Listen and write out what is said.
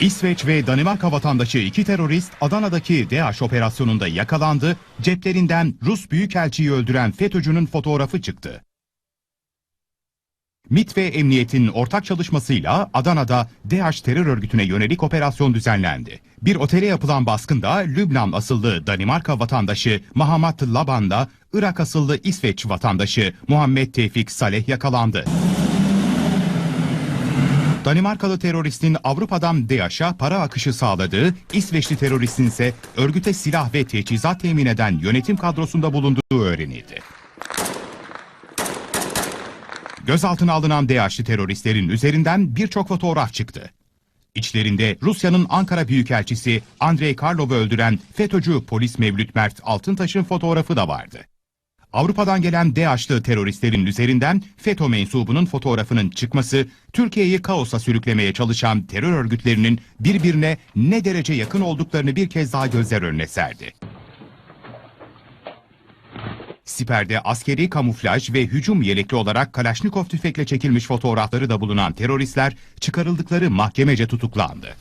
İsveç ve Danimarka vatandaşı iki terörist Adana'daki DH operasyonunda yakalandı. Ceplerinden Rus Büyükelçiyi öldüren FETÖ'cünün fotoğrafı çıktı. MİT ve Emniyet'in ortak çalışmasıyla Adana'da DH terör örgütüne yönelik operasyon düzenlendi. Bir otele yapılan baskında Lübnan asıllı Danimarka vatandaşı Mahamat Laban'la Irak asıllı İsveç vatandaşı Muhammed Tevfik Saleh yakalandı. Danimarkalı teröristin Avrupa'dan DAEŞ'a para akışı sağladığı, İsveçli teröristin ise örgüte silah ve teçhizat temin eden yönetim kadrosunda bulunduğu öğrenildi. Gözaltına alınan DAEŞ'li teröristlerin üzerinden birçok fotoğraf çıktı. İçlerinde Rusya'nın Ankara Büyükelçisi Andrei Karlov'u öldüren FETÖ'cü polis Mevlüt Mert Altıntaş'ın fotoğrafı da vardı. Avrupa'dan gelen DAEŞ'lı teröristlerin üzerinden FETÖ mensubunun fotoğrafının çıkması, Türkiye'yi kaosa sürüklemeye çalışan terör örgütlerinin birbirine ne derece yakın olduklarını bir kez daha gözler önüne serdi. Siperde askeri kamuflaj ve hücum yelekli olarak Kalaşnikov tüfekle çekilmiş fotoğrafları da bulunan teröristler çıkarıldıkları mahkemece tutuklandı.